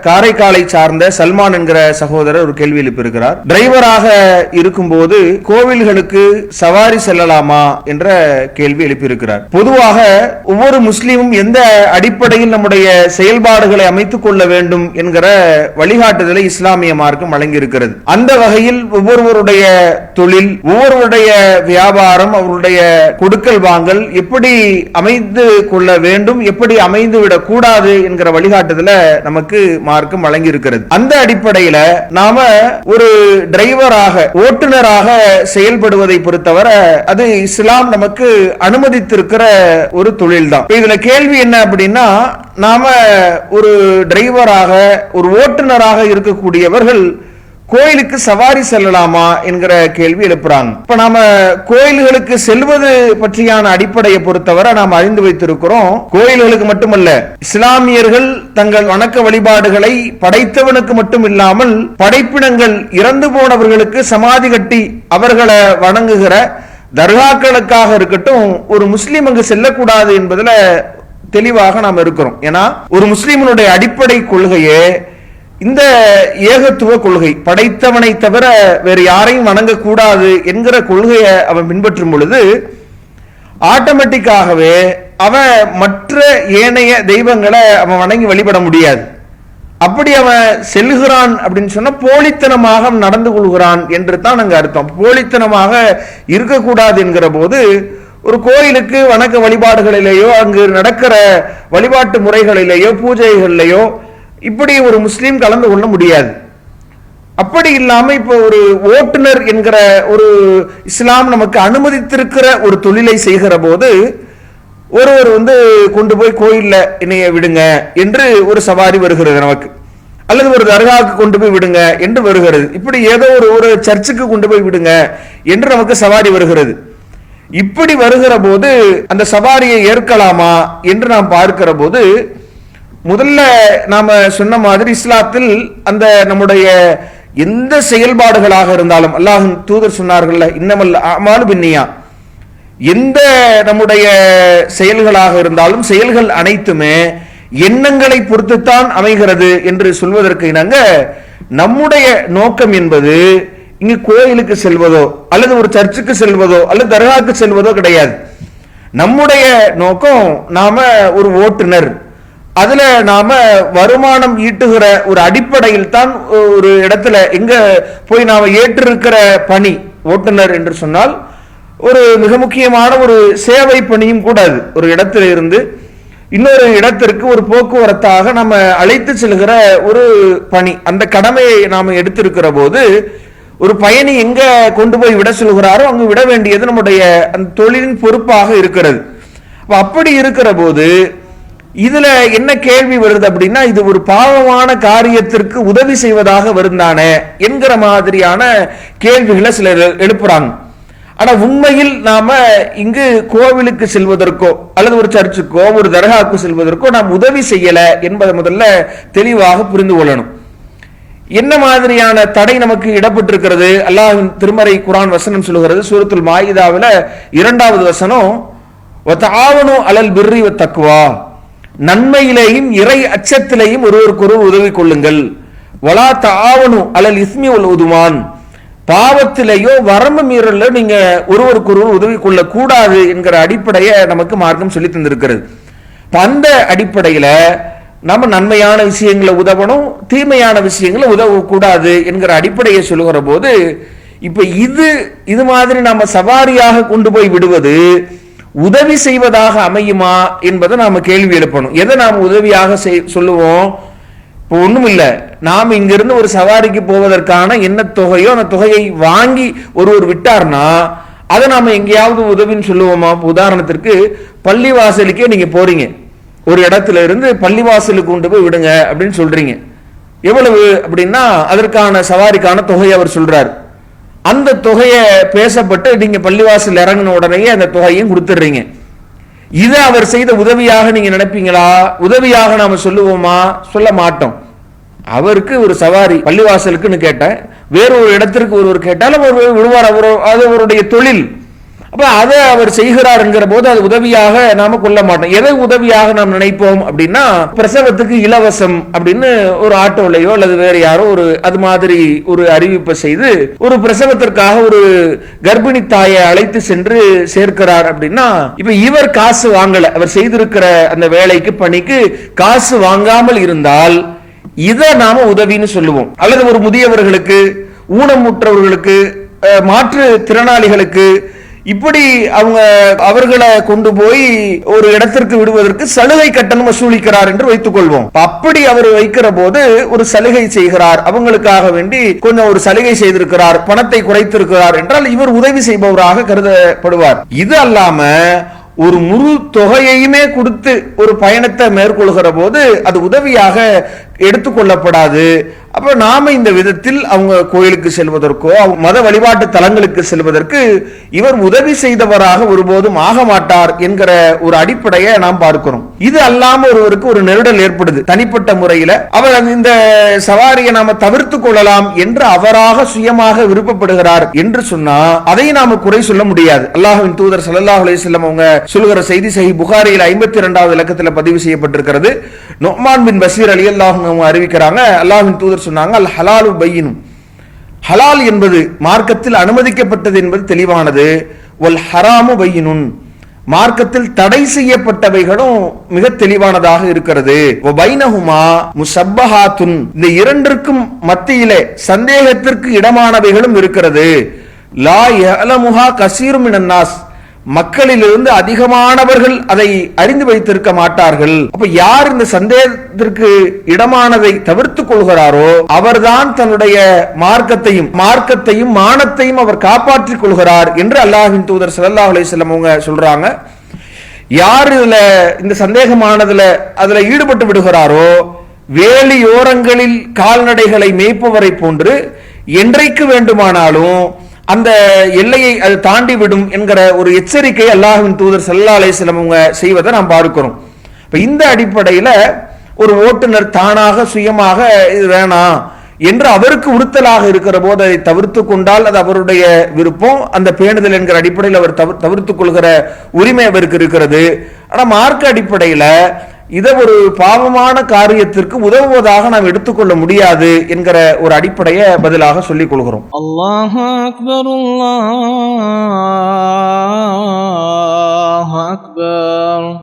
காரைக்காலை சார்ந்த சல்மான் என்கிற சகோதரர் ஒரு கேள்வி எழுப்பியிருக்கிறார். டிரைவராக இருக்கும்போது கோவில்களுக்கு சவாரி செல்லலாமா என்ற கேள்வி எழுப்பியிருக்கிறார். பொதுவாக ஒவ்வொரு முஸ்லீமும் எந்த அடிப்படையில் நம்முடைய செயல்பாடுகளை அமைத்துக் கொள்ள வேண்டும் என்கிற வழிகாட்டுதலை இஸ்லாமிய மார்க்கம் வழங்கியிருக்கிறது. அந்த வகையில் ஒவ்வொருவருடைய தொழில் ஒவ்வொருவருடைய வியாபாரம் அவருடைய கொடுக்கல் வாங்கல் எப்படி அமைந்து கொள்ள வேண்டும் எப்படி அமைந்து விடக்கூடாது என்கிற வழிகாட்டுதலை நமக்கு மார்க்கம் வழங்கி இருக்கிறது அந்த அடிப்படையில நாம ஒரு டிரைவராக ஓட்டுநராக செயல்படுவதை பொறுத்தவரை அது இஸ்லாம் நமக்கு அனுமதித்திருக்கிற ஒரு தொழில் தான் இதுல கேள்வி என்ன அப்படின்னா நாம ஒரு டிரைவராக ஒரு ஓட்டுநராக இருக்கக்கூடியவர்கள் கோயிலுக்கு சவாரி செல்லலாமா என்கிற கேள்வி எழுப்புறாங்க. இப்ப நாம கோயில்களுக்கு செல்வது பற்றியான அடிப்படையை பொறுத்தவரை நாம் அறிந்து வைத்திருக்கிறோம். கோயில்களுக்கு மட்டுமல்ல இஸ்லாமியர்கள் தங்கள் வணக்க வழிபாடுகளை படைத்தவனுக்கு மட்டும் இல்லாமல் படைப்பினங்கள் இறந்து போனவர்களுக்கு சமாதி கட்டி அவர்களை வணங்குகிற தர்காக்களுக்காக இருக்கட்டும் ஒரு முஸ்லீம் அங்கு செல்லக்கூடாது என்பதுல தெளிவாக நாம் இருக்கிறோம். ஏன்னா ஒரு முஸ்லீமனுடைய அடிப்படை கொள்கையே இந்த ஏகத்துவ கொள்கை படைத்தவனை தவிர வேறு யாரையும் வணங்கக்கூடாது என்கிற கொள்கையை அவன் பின்பற்றும் பொழுது ஆட்டோமேட்டிக்காகவே அவன் மற்ற ஏனைய தெய்வங்களை அவன் வணங்கி வழிபட முடியாது. அப்படி அவன் செல்கிறான் அப்படின்னு சொன்னா போலித்தனமாக நடந்து கொள்கிறான் என்று தான் நாங்கள் அர்த்தம். போலித்தனமாக இருக்கக்கூடாது என்கிற போது ஒரு கோயிலுக்கு வணக்க வழிபாடுகளிலேயோ அங்கு நடக்கிற வழிபாட்டு முறைகளிலேயோ பூஜைகளிலேயோ இப்படி ஒரு முஸ்லீம் கலந்து கொள்ள முடியாது. அப்படி இல்லாமல் இப்போ ஒரு ஓட்டுநர் என்கிற ஒரு இஸ்லாம் நமக்கு அனுமதித்திருக்கிற ஒரு தொழிலை செய்கிற போது ஒருவர் வந்து கொண்டு போய் கோயிலில் என்னைய விடுங்க என்று ஒரு சவாரி வருகிறது நமக்கு. அல்லது ஒரு தர்காவுக்கு கொண்டு போய் விடுங்க என்று வருகிறது. இப்படி ஏதோ ஒரு ஒரு சர்ச்சுக்கு கொண்டு போய் விடுங்க என்று நமக்கு சவாரி வருகிறது. இப்படி வருகிற போது அந்த சவாரியை ஏற்கலாமா என்று நாம் பார்க்கிற போது முதல்ல நாம சொன்ன மாதிரி இஸ்லாத்தில் அந்த நம்முடைய எந்த செயல்பாடுகளாக இருந்தாலும் அல்லாஹின் தூதர் சொன்னார்கள்ல இன்னமல் அமாலு பின்னியா. எந்த நம்முடைய செயல்களாக இருந்தாலும் செயல்கள் அனைத்துமே எண்ணங்களை பொறுத்துத்தான் அமைகிறது என்று சொல்வதற்கு இணங்க நம்முடைய நோக்கம் என்பது இங்கு கோயிலுக்கு செல்வதோ அல்லது ஒரு சர்ச்சுக்கு செல்வதோ அல்லது தர்காவுக்கு செல்வதோ கிடையாது. நம்முடைய நோக்கம் நாம ஒரு ஓட்டுநர் அதுல நாம வருமானம் ஈட்டுகிற ஒரு அடிப்படையில் தான் ஒரு இடத்துல எங்க போய் நாம ஏற்றிருக்கிற பணி ஓட்டுநர் என்று சொன்னால் ஒரு மிக முக்கியமான ஒரு சேவை பணியும் கூடாது ஒரு இடத்துல இருந்து இன்னொரு இடத்திற்கு ஒரு போக்குவரத்தாக நம்ம அழைத்து செல்கிற ஒரு பணி. அந்த கடமையை நாம் எடுத்திருக்கிற போது ஒரு பயணி எங்க கொண்டு போய் விட சொல்கிறாரோ அங்கு விட வேண்டியது நம்முடைய அந்த தொழிலின் பொறுப்பாக இருக்கிறது. அப்படி இருக்கிற போது இதுல என்ன கேள்வி வருது அப்படின்னா இது ஒரு பாவமான காரியத்திற்கு உதவி செய்வதாக வருந்தானே என்கிற மாதிரியான கேள்விகளை சிலர் எழுப்புறாங்க. ஆனா உண்மையில் நாம இங்கு கோவிலுக்கு செல்வதற்கோ அல்லது ஒரு சர்ச்சுக்கோ ஒரு தர்காவுக்கு செல்வதற்கோ நாம் உதவி செய்யல என்பதை முதல்ல தெளிவாக புரிந்து கொள்ளணும். என்ன மாதிரியான தடை நமக்கு இடப்பட்டிருக்கிறது? அல்லாஹின் திருமறை குரான் வசனம் சொல்லுகிறது சூரத்துல் மாயிதாவில் இரண்டாவது வசனம் ஆவணு அலல் பிர்ரி தக்குவா நன்மையிலேயும் இறை அச்சத்திலேயும் ஒருவருக்கொருவர் உதவி கொள்ளுங்கள் வலா தாவனு அலல் இஸ்மி உல் உதுமான் பாவத்திலேயோ வரம்பு மீறல நீங்க ஒருவருக்கொருவர் உதவி கொள்ள கூடாது என்கிற அடிப்படையை நமக்கு மார்க்கம் சொல்லி தந்திருக்கிறது. அந்த அடிப்படையில நம்ம நன்மையான விஷயங்களை உதவணும் தீமையான விஷயங்களை உதவக்கூடாது என்கிற அடிப்படையை சொல்லுகிற போது இப்ப இது இது மாதிரி நாம சவாரியாக கொண்டு போய் விடுவது உதவி செய்வதாக அமையுமா என்பதை நாம் கேள்வி எழுப்பணும். எதை நாம் உதவியாக சொல்லுவோம்? இப்போ ஒன்றும் இல்லை. நாம் இங்கிருந்து ஒரு சவாரிக்கு போவதற்கான என்ன தொகையோ அந்த தொகையை வாங்கி ஒருவர் விட்டார்னா அதை நாம் எங்கேயாவது உதவின்னு சொல்லுவோமா? உதாரணத்திற்கு பள்ளிவாசலுக்கே நீங்கள் போறீங்க. ஒரு இடத்துல இருந்து பள்ளிவாசலுக்கு கொண்டு போய் விடுங்க அப்படின்னு சொல்றீங்க. எவ்வளவு அப்படின்னா அதற்கான சவாரிக்கான தொகையை அவர் சொல்றாரு. அந்த தொகையை பேசப்பட்டு நீங்க பள்ளிவாசல் இறங்கின உடனேயே அந்த தொகையும் கொடுத்துடுறீங்க. இதை அவர் செய்த உதவியாக நீங்க நினைப்பீங்களா? உதவியாக நாம சொல்லுவோமா? சொல்ல மாட்டோம். அவருக்கு ஒரு சவாரி பள்ளிவாசலுக்குன்னு கேட்டேன். வேறு ஒரு இடத்திற்கு ஒருவர் கேட்டாலும் அவர் விடுவார். அவரோ அது அவருடைய தொழில். அப்ப அதை அவர் செய்கிறாருங்கிற போது அது உதவியாக நாம கொள்ள மாட்டோம். எதை உதவியாக நாம் நினைப்போம் அப்படின்னா பிரசவத்துக்கு இலவசம் அப்படின்னு ஒரு ஆட்டோலையோ அல்லது வேற யாரோ ஒரு அது மாதிரி ஒரு அறிவிப்பை செய்து ஒரு பிரசவத்திற்காக ஒரு கர்ப்பிணி தாயை அழைத்து சென்று சேர்க்கிறார் அப்படின்னா இப்ப இவர் காசு வாங்கல. அவர் செய்திருக்கிற அந்த வேலைக்கு பணிக்கு காசு வாங்காமல் இருந்தால் இதை நாம உதவின்னு சொல்லுவோம். அல்லது ஒரு முதியவர்களுக்கு ஊனமுற்றவர்களுக்கு மாற்று திறனாளிகளுக்கு இப்படி அவங்க அவர்களை கொண்டு போய் ஒரு இடத்திற்கு விடுவதற்கு சலுகை கட்டணம் வசூலிக்கிறார் என்று வைத்துக் கொள்வோம் அப்படி அவர் வைக்கிற போது ஒரு சலுகை செய்கிறார். அவங்களுக்காக வேண்டி கொஞ்சம் ஒரு சலுகை செய்திருக்கிறார். பணத்தை குறைத்திருக்கிறார் என்றால் இவர் உதவி செய்பவராக கருதப்படுவார். இது அல்லாம ஒரு முழு தொகையையுமே கொடுத்து ஒரு பயணத்தை மேற்கொள்கிற போது அது உதவியாக எடுத்துக்கொள்ளப்படாது. அப்ப நாம இந்த விதத்தில் அவங்க கோயிலுக்கு செல்வதற்கோ அவங்க மத வழிபாட்டு தலங்களுக்கு செல்வதற்கு இவர் உதவி செய்தவராக ஒருபோதும் ஆக மாட்டார் என்கிற ஒரு அடிப்படையை நாம் பார்க்கிறோம். இது அல்லாம ஒருவருக்கு ஒரு நெருடல் ஏற்படுது. தனிப்பட்ட முறையில அவர் அந்த- இந்த சவாரியை நாம தவிர்த்து கொள்ளலாம் என்று அவராக சுயமாக விருப்பப்படுகிறார் என்று சொன்னா அதை நாம குறை சொல்ல முடியாது. அல்லாஹ்வின் தூதர் சல்லாஹ் அலைஹி அவங்க சொல்கிற செய்தி சஹி புகாரியில் ஐம்பத்தி இரண்டாவது இலக்கத்தில் பதிவு செய்யப்பட்டிருக்கிறது. நொமான் பின் பசீர் அலி அல்லாஹ் அவங்க அறிவிக்கிறாங்க. அல்லாஹின் தூதர் சொன்னாங்க அல் ஹலாலு பையினும். ஹலால் என்பது மார்க்கத்தில் அனுமதிக்கப்பட்டது என்பது தெளிவானது. ஒல் ஹராமு பையினுன். மார்க்கத்தில் தடை செய்யப்பட்டவைகளும் மிக தெளிவானதாக இருக்கிறது. பைனஹுமா முசப்பஹாத்துன். இந்த இரண்டிற்கும் மத்தியிலே சந்தேகத்திற்கு இடமானவைகளும் இருக்கிறது. லா யலமுஹா கசீரும் மினன்னாஸ் மக்களிலிருந்து அதிகமானவர்கள் அதை அறிந்து வைத்திருக்க மாட்டார்கள். அப்ப யார் இந்த சந்தேகத்திற்கு இடமானதை தவிர்த்துக் கொள்கிறாரோ அவர்தான் தன்னுடைய மார்க்கத்தையும் மார்க்கத்தையும் மானத்தையும் அவர் காப்பாற்றிக் கொள்கிறார் என்று அல்லாஹின் தூதர் சல்லா அலைஹி அவங்க சொல்றாங்க. யார் இதுல இந்த சந்தேகமானதுல அதுல ஈடுபட்டு விடுகிறாரோ வேலியோரங்களில் கால்நடைகளை மேய்ப்பவரை போன்று என்றைக்கு வேண்டுமானாலும் அந்த எல்லையை அது தாண்டி விடும் என்கிற ஒரு எச்சரிக்கை அல்லாஹின் தூதர் ஸல்லல்லாஹு அலைஹி அவங்க செய்வதை நாம் பார்க்கிறோம். இப்ப இந்த அடிப்படையில ஒரு ஓட்டுநர் தானாக சுயமாக இது வேணாம் என்று அவருக்கு உறுத்தலாக இருக்கிற போது அதை தவிர்த்து கொண்டால் அது அவருடைய விருப்பம். அந்த பேணுதல் என்கிற அடிப்படையில் அவர் தவிர்த்து தவிர்த்துக் கொள்கிற உரிமை அவருக்கு இருக்கிறது. ஆனால் மார்க்க அடிப்படையில் இதை ஒரு பாவமான காரியத்திற்கு உதவுவதாக நாம் எடுத்துக்கொள்ள முடியாது என்கிற ஒரு அடிப்படையை பதிலாக சொல்லிக் கொள்கிறோம். அல்லாஹ் அக்பர் அல்லாஹ் அக்பர்.